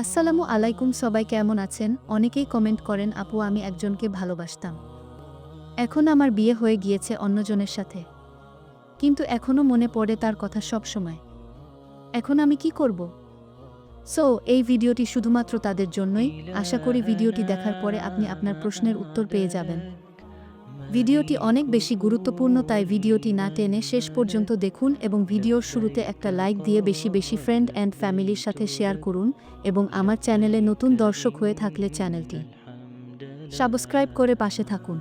আসসালামু আলাইকুম, সবাই কেমন আছেন? অনেকেই কমেন্ট করেন, আপু, আমি একজনকে ভালোবাসতাম। এখন আমার বিয়ে হয়ে গিয়েছে অন্যজনের সাথে। কিন্তু এখনও মনে পড়ে তার কথা সব সময়। এখন আমি কি করব? সো এই ভিডিওটি শুধুমাত্র তাদের জন্যই। আশা করি ভিডিওটি দেখার পরে আপনি আপনার প্রশ্নের উত্তর পেয়ে যাবেন। ভিডিওটি অনেক বেশি গুরুত্বপূর্ণ, তাই ভিডিওটি না টেনে শেষ পর্যন্ত দেখুন এবং ভিডিওর শুরুতে একটা লাইক দিয়ে বেশি বেশি ফ্রেন্ড অ্যান্ড ফ্যামিলির সাথে শেয়ার করুন এবং আমার চ্যানেলে নতুন দর্শক হয়ে থাকলে চ্যানেলটি সাবস্ক্রাইব করে পাশে থাকুন।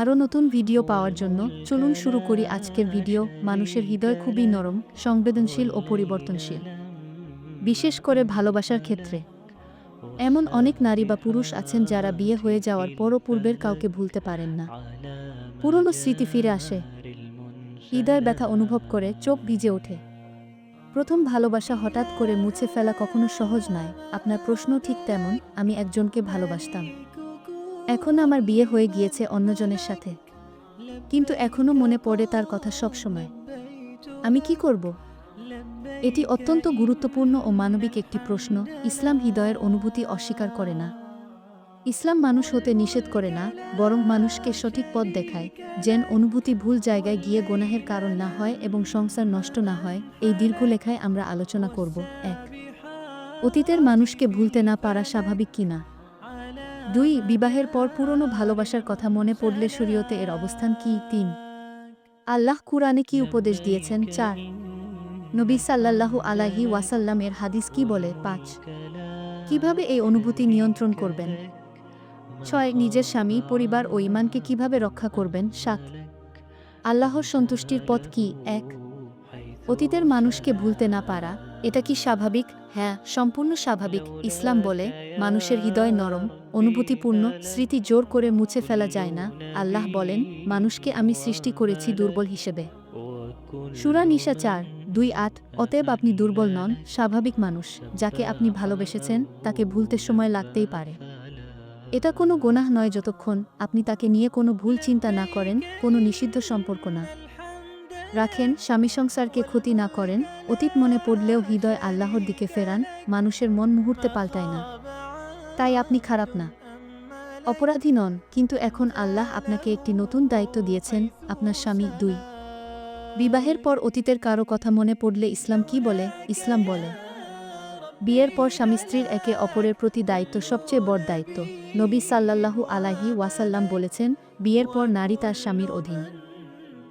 আরও নতুন ভিডিও পাওয়ার জন্য চলুন শুরু করি আজকের ভিডিও মানুষের হৃদয় খুবই নরম, সংবেদনশীল ও পরিবর্তনশীল। বিশেষ করে ভালোবাসার ক্ষেত্রে। এমন অনেক নারী বা পুরুষ আছেন যারা বিয়ে হয়ে যাওয়ার পরও পূর্বের কাউকে ভুলতে পারেন না। পুরনো স্মৃতি ফিরে আসে। হৃদয় ব্যথা অনুভব করে চোখ ভিজে ওঠে। প্রথম ভালোবাসা হঠাৎ করে মুছে ফেলা কখনো সহজ নয়। আপনার প্রশ্ন ঠিক তেমন, আমি একজনকে ভালোবাসতাম। এখন আমার বিয়ে হয়ে গিয়েছে অন্যজনের সাথে। কিন্তু এখনও মনে পড়ে তার কথা সব সময় আমি কি করব? এটি অত্যন্ত গুরুত্বপূর্ণ ও মানবিক একটি প্রশ্ন। ইসলাম হৃদয়ের অনুভূতি অস্বীকার করে না। ইসলাম মানুষ হতে নিষেধ করে না, বরং মানুষকে সঠিক পথ দেখায়, যেন অনুভূতি ভুল জায়গায় গিয়ে গোনাহের কারণ না হয় এবং সংসার নষ্ট না হয়, এই দীর্ঘ লেখায় আমরা আলোচনা করব। এক, অতীতের মানুষকে ভুলতে না পারা স্বাভাবিক কিনা দুই, বিবাহের পর পুরনো ভালোবাসার কথা মনে পড়লে শরীয়তে এর অবস্থান কি? তিন, আল্লাহ কুরআনে কি উপদেশ দিয়েছেন? চার নবী সাল্লাল্লাহু আলাহি ওয়াসাল্লাম এর হাদিস কি বলে? পাঁচ। কীভাবে এই অনুভূতি নিয়ন্ত্রণ করবেন? ছয়, নিজের স্বামী, পরিবার ও ইমানকে কীভাবে রক্ষা করবেন? সাত, আল্লাহর সন্তুষ্টির পথ কি? এক, অতীতের মানুষকে ভুলতে না পারা, এটা কি স্বাভাবিক? হ্যাঁ সম্পূর্ণ স্বাভাবিক, ইসলাম বলে, মানুষের হৃদয় নরম, অনুভূতিপূর্ণ, স্মৃতি জোর করে মুছে ফেলা যায় না, আল্লাহ বলেন, মানুষকে আমি সৃষ্টি করেছি দুর্বল হিসেবে। সুরা নিশা চার দুই আট অতএব আপনি দুর্বল নন, স্বাভাবিক মানুষ, যাকে আপনি ভালোবেসেছেন, তাকে ভুলতে সময় লাগতেই পারে। এটা কোনো গোনাহ নয় যতক্ষণ আপনি তাকে নিয়ে কোনো ভুল চিন্তা না করেন, কোনো নিষিদ্ধ সম্পর্ক না। রাখেন, স্বামী সংসারকে ক্ষতি না করেন, অতীত মনে পড়লেও হৃদয় আল্লাহর দিকে ফেরান, মানুষের মন মুহূর্তে পাল্টায় না। তাই আপনি খারাপ না। অপরাধী নন, কিন্তু এখন আল্লাহ আপনাকে একটি নতুন দায়িত্ব দিয়েছেন, আপনার স্বামী দুই। বিবাহের পর অতীতের কারও কথা মনে পড়লে ইসলাম কি বলে? ইসলাম বলে। বিয়ের পর স্বামী স্ত্রীর একে অপরের প্রতি দায়িত্ব সবচেয়ে বড় দায়িত্ব। নবী সাল্লাল্লাহু আলাহি ওয়াসাল্লাম বলেছেন, বিয়ের পর নারী তার স্বামীর অধীন।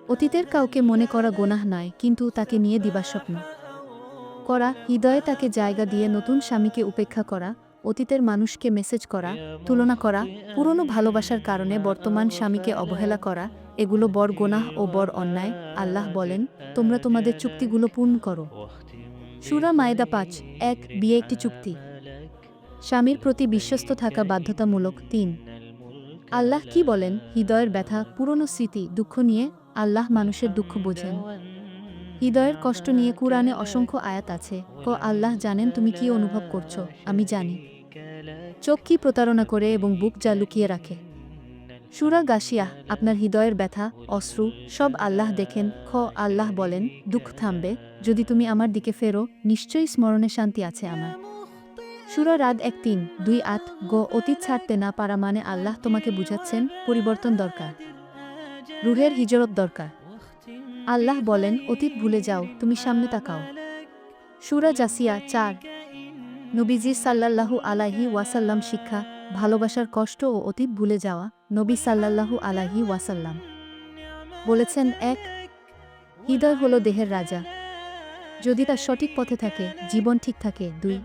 অতীতের কাউকে মনে করা গোনাহ নয়, কিন্তু তাকে নিয়ে দিবাস্বপ্ন করা, হৃদয়ে তাকে জায়গা দিয়ে নতুন স্বামীকে উপেক্ষা করা, অতীতের মানুষকে মেসেজ করা, তুলনা করা, পুরনো ভালোবাসার কারণে বর্তমান স্বামীকে অবহেলা করা এগুলো বড় গোনাহ ও বড় অন্যায়। আল্লাহ বলেন, তোমরা তোমাদের চুক্তিগুলো পূর্ণ করো। সুরা মায়দা পাঁচ, এক, বিয়ে একটি চুক্তি। স্বামীর প্রতি বিশ্বস্ত থাকা বাধ্যতামূলক তিন, আল্লাহ কি বলেন? হৃদয়ের ব্যথা, পুরনো স্মৃতি, দুঃখ নিয়ে আল্লাহ মানুষের দুঃখ বোঝেন। হৃদয়ের কষ্ট নিয়ে কুরআনে অসংখ্য আয়াত আছে। ক, আল্লাহ জানেন তুমি কি অনুভব করছ, আমি জানি। চোখ কি প্রতারণা করে এবং বুক যা লুকিয়ে রাখে। সুরা গাশিয়া আপনার হৃদয়ের ব্যথা, অশ্রু, সব আল্লাহ দেখেন, খ, আল্লাহ বলেন, দুঃখ থামবে, যদি তুমি আমার দিকে ফেরো, নিশ্চয়ই স্মরণে শান্তি আছে আমার। সুরা রাত এক তিন, দুই আট, গ, অতীত ছাড়তে না পারা মানে আল্লাহ তোমাকে বুঝাচ্ছেন, পরিবর্তন দরকার। রুহের হিজরত দরকার। আল্লাহ বলেন, অতীত ভুলে যাও, তুমি সামনে তাকাও। সুরা জাসিয়া চার, নবীজি সাল্লাল্লাহু আলাহি ওয়াসাল্লাম শিক্ষা ভালোবাসার কষ্ট ও অতীত ভুলে যাওয়া নবী সাল্লাল্লাহু আলাহি ওয়াসাল্লাম। বলেছেন, এক, হৃদয় হলো দেহের রাজা। যদি তার সঠিক পথে থাকে, জীবন ঠিক থাকে, দুই,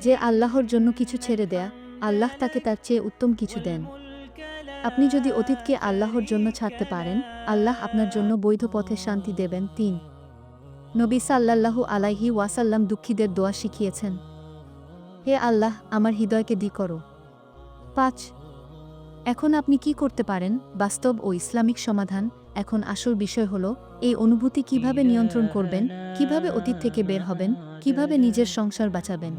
যে আল্লাহর জন্য কিছু ছেড়ে দেয়া, আল্লাহ তাকে তার চেয়ে উত্তম কিছু দেন। আপনি যদি অতীতকে আল্লাহর জন্য ছাড়তে পারেন, আল্লাহ আপনার জন্য বৈধ পথে শান্তি দেবেন, তিন, নবী সাল্লাল্লাহু আলাইহি ওয়াসাল্লাম দুঃখীদের দোয়া শিখিয়েছেন, হে আল্লাহ, আমার হৃদয়কে দি করো। পাঁচ, এখন আপনি কি করতে পারেন? বাস্তব ও ইসলামিক সমাধান, এখন আসল বিষয় হলো, এই অনুভূতি কীভাবে নিয়ন্ত্রণ করবেন? কীভাবে অতীত থেকে বের হবেন? কীভাবে নিজের সংসার বাঁচাবেন?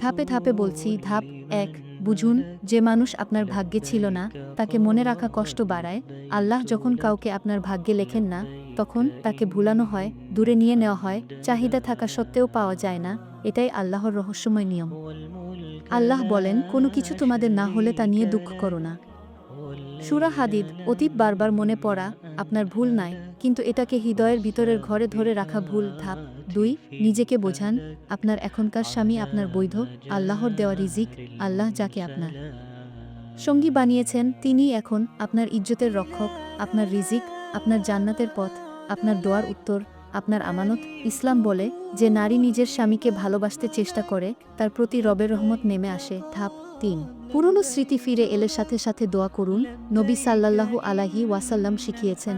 ধাপে ধাপে বলছি, ধাপ এক, বুঝুন, যে মানুষ আপনার ভাগ্যে ছিল না, তাকে মনে রাখা কষ্ট বাড়ায়, আল্লাহ যখন কাউকে আপনার ভাগ্যে লেখেন না, তখন তাকে ভুলানো হয়, দূরে নিয়ে নেওয়া হয়, চাহিদা থাকা সত্ত্বেও পাওয়া যায় না, এটাই আল্লাহর রহস্যময় নিয়ম। আল্লাহ বলেন, কোনো কিছু তোমাদের না হলে তা নিয়ে দুঃখ করো না। সুরা হাদিদ অতীত বারবার মনে পড়া, আপনার ভুল নাই, কিন্তু এটাকে হৃদয়ের ভিতরের ঘরে ধরে রাখা ভুল ধাপ। দুই, নিজেকে বোঝান, আপনার এখনকার স্বামী আপনার বৈধ, আল্লাহর দেওয়া রিজিক, আল্লাহ যাকে আপনার। সঙ্গী বানিয়েছেন, তিনিই এখন আপনার ইজ্জতের রক্ষক, আপনার রিজিক, আপনার জান্নাতের পথ, আপনার দোয়ার উত্তর। আপনার আমানত ইসলাম বলে যে নারী নিজের স্বামীকে ভালোবাসতে চেষ্টা করে, তার প্রতি রবের রহমত নেমে আসে। ধাপ তিন। পুরনো স্মৃতি ফিরে এলে সাথে সাথে দোয়া করুন, নবী সাল্লাল্লাহু আলাহি ওয়াসাল্লাম শিখিয়েছেন।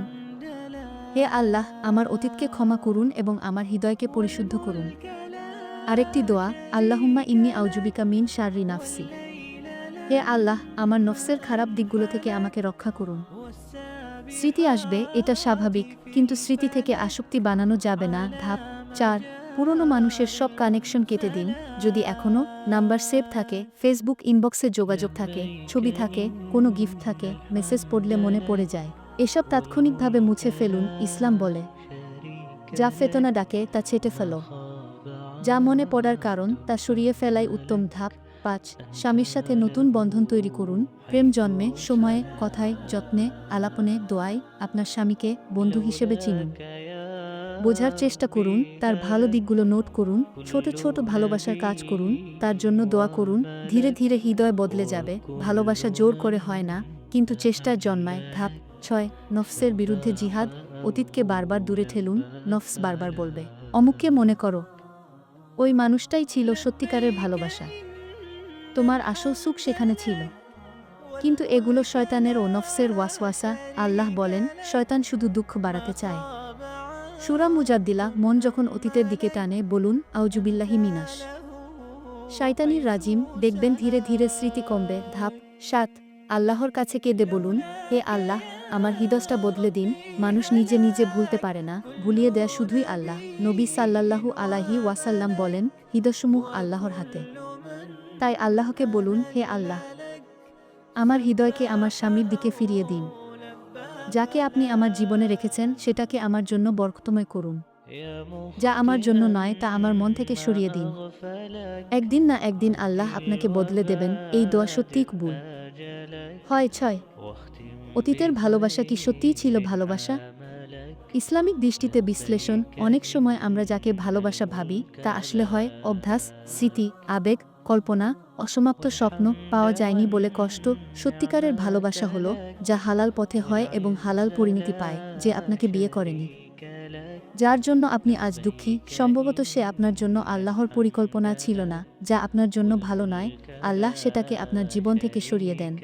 হে আল্লাহ, আমার অতীতকে ক্ষমা করুন এবং আমার হৃদয়কে পরিশুদ্ধ করুন। আরেকটি দোয়া, আল্লাহুম্মা ইন্নি আউজুবিকা মিন শাররি নাফসি। হে আল্লাহ, আমার নফসের খারাপ দিকগুলো থেকে আমাকে রক্ষা করুন। স্মৃতি আসবে, এটা স্বাভাবিক, কিন্তু স্মৃতি থেকে আসক্তি বানানো যাবে না, ধাপ চার, পুরনো মানুষের সব কানেকশন কেটে দিন, যদি এখনও নাম্বার সেভ থাকে ফেসবুক ইনবক্সে যোগাযোগ থাকে, ছবি থাকে, কোনো গিফট থাকে মেসেজ পড়লে মনে পড়ে যায়, এসব তাৎক্ষণিকভাবে মুছে ফেলুন, ইসলাম বলে। যা ফেতনা ডাকে, তা ছেটে ফেলো। যা মনে পড়ার কারণ, তা সরিয়ে ফেলাই উত্তম ধাপ। পাঁচ, স্বামীর সাথে নতুন বন্ধন তৈরি করুন। প্রেম জন্মে, সময়ে, কথায়, যত্নে, আলাপনে, দোয়ায় আপনার স্বামীকে বন্ধু হিসেবে চিনুন। বোঝার চেষ্টা করুন, তার ভালো দিকগুলো নোট করুন, ছোট ছোট ভালোবাসার কাজ করুন, তার জন্য দোয়া করুন, ধীরে ধীরে হৃদয় বদলে যাবে। ভালোবাসা জোর করে হয় না, কিন্তু চেষ্টায় জন্মায়। ধাপ ছয়, নফসের বিরুদ্ধে জিহাদ, অতীতকে বারবার দূরে ঠেলুন, নফস বারবার বলবে। অমুককে মনে করো, ওই মানুষটাই ছিল সত্যিকারের ভালোবাসা। তোমার আসল সুখ সেখানে ছিল। কিন্তু এগুলো শয়তানের ও নফসের ওয়াসওয়াসা, আল্লাহ বলেন, শয়তান শুধু দুঃখ বাড়াতে চায়। সুরা মুজাদ্দিলা মন যখন অতীতের দিকে টানে, বলুন আউজুবিল্লাহি মিনাস শাইতানির রাজিম, দেখবেন ধীরে ধীরে স্মৃতি কমবে। ধাপ সাত, আল্লাহর কাছে কেঁদে বলুন, হে আল্লাহ, আমার হৃদয়টা বদলে দিন, মানুষ নিজে নিজে ভুলতে পারে না, ভুলিয়ে দেয়া শুধুই আল্লাহ। নবী সাল্লাল্লাহু আলাহি ওয়াসাল্লাম বলেন, হৃদয়সমূহ আল্লাহর হাতে। তাই আল্লাহকে বলুন, হে আল্লাহ, আমার হৃদয়কে আমার স্বামীর দিকে ফিরিয়ে দিন। যাকে আপনি আমার জীবনে রেখেছেন, সেটাকে আমার জন্য বরকতময় করুন। যা আমার জন্য নয়, তা আমার মন থেকে সরিয়ে দিন। একদিন না একদিন আল্লাহ আপনাকে বদলে দেবেন, এই দোয়া সত্যিই কবুল। হয়, ছয়, অতীতের ভালোবাসা কি সত্যিই ছিল ভালোবাসা? ইসলামিক দৃষ্টিতে বিশ্লেষণ, অনেক সময় আমরা যাকে ভালোবাসা ভাবি, তা আসলে হয় অভ্যাস, স্মৃতি, আবেগ কল্পনা, অসমাপ্ত স্বপ্ন পাওয়া যায়নি বলে কষ্ট সত্যিকারের ভালোবাসা হলো, যা হালাল পথে হয় এবং হালাল পরিণতি পায়, যে আপনাকে বিয়ে করেনি। যার জন্য আপনি আজ দুঃখী, সম্ভবত সে আপনার জন্য আল্লাহর পরিকল্পনা ছিল না, যা আপনার জন্য ভালো নয়, আল্লাহ সেটাকে আপনার জীবন থেকে সরিয়ে দেন।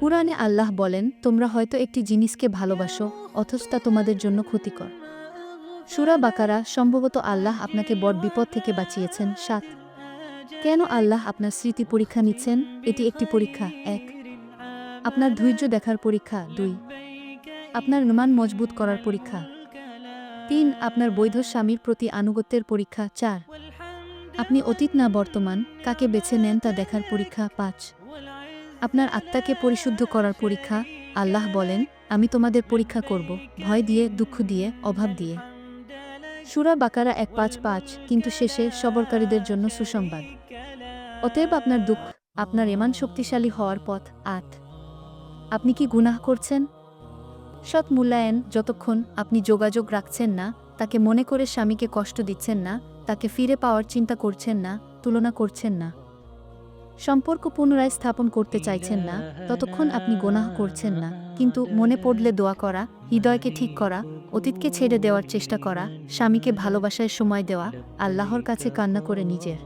কুরআনে আল্লাহ বলেন, তোমরা হয়তো একটি জিনিসকে ভালোবাসো, অথচ তা তোমাদের জন্য ক্ষতিকর। সুরা বাকারা সম্ভবত আল্লাহ আপনাকে বড় বিপদ থেকে বাঁচিয়েছেন, সাত কেন আল্লাহ আপনার স্মৃতি পরীক্ষা নিচ্ছেন? এটি একটি পরীক্ষা, এক। আপনার ধৈর্য দেখার পরীক্ষা, দুই। আপনার নুমান মজবুত করার পরীক্ষা। তিন, আপনার বৈধ স্বামীর প্রতি আনুগত্যের পরীক্ষা, চার। আপনি অতীত না বর্তমান, কাকে বেছে নেন তা দেখার পরীক্ষা, পাঁচ। আপনার আত্মাকে পরিশুদ্ধ করার পরীক্ষা, আল্লাহ বলেন, আমি তোমাদের পরীক্ষা করব, ভয় দিয়ে, দুঃখ দিয়ে, অভাব দিয়ে। সুরা বাকারা এক পাঁচ পাঁচ, কিন্তু শেষে সবরকারীদের জন্য সুসংবাদ। অতএব আপনার দুঃখ, আপনার এমান শক্তিশালী হওয়ার পথ আট আপনি কি গুনাহ করছেন? সৎ মূল্যায়ন যতক্ষণ আপনি যোগাযোগ রাখছেন না, তাকে মনে করে স্বামীকে কষ্ট দিচ্ছেন না, তাকে ফিরে পাওয়ার চিন্তা করছেন না, তুলনা করছেন না। সম্পর্ক পুনরায় স্থাপন করতে চাইছেন না, ততক্ষণ আপনি গোনাহ করছেন না, কিন্তু মনে পড়লে দোয়া করা, হৃদয়কে ঠিক করা, অতীতকে ছেড়ে দেওয়ার চেষ্টা করা, স্বামীকে ভালোবাসায় সময় দেওয়া, আল্লাহর কাছে কান্না করে নিজের।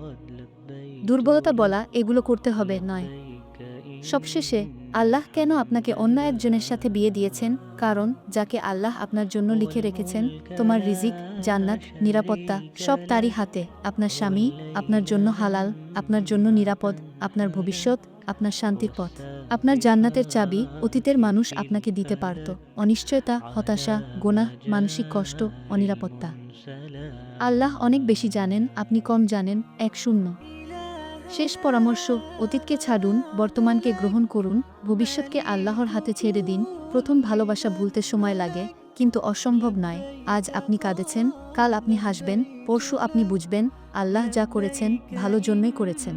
দুর্বলতা বলা এগুলো করতে হবে নয়। সবশেষে, আল্লাহ কেন আপনাকে অন্য একজনের সাথে বিয়ে দিয়েছেন? কারণ, যাকে আল্লাহ আপনার জন্য লিখে রেখেছেন, তোমার রিজিক, জান্নাত, নিরাপত্তা, সব তারই হাতে। আপনার স্বামী, আপনার জন্য হালাল, আপনার জন্য নিরাপদ, আপনার ভবিষ্যৎ, আপনার শান্তির পথ। আপনার জান্নাতের চাবি, অতীতের মানুষ আপনাকে দিতে পারত। অনিশ্চয়তা, হতাশা, গোনাহ, মানসিক কষ্ট, অনিরাপত্তা। আল্লাহ অনেক বেশি জানেন, আপনি কম জানেন, এক শূন্য। শেষ পরামর্শ, অতীতকে ছাড়ুন, বর্তমানকে গ্রহণ করুন, ভবিষ্যৎকে আল্লাহর হাতে ছেড়ে দিন, প্রথম ভালোবাসা ভুলতে সময় লাগে, কিন্তু অসম্ভব নয়, আজ আপনি কাঁদেছেন, কাল আপনি হাসবেন, পরশু আপনি বুঝবেন, আল্লাহ যা করেছেন, ভালো জন্যই করেছেন।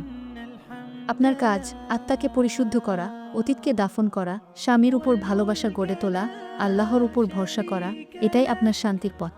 আপনার কাজ, আত্মাকে পরিশুদ্ধ করা, অতীতকে দাফন করা, স্বামীর উপর ভালোবাসা গড়ে তোলা, আল্লাহর উপর ভরসা করা, এটাই আপনার শান্তির পথ।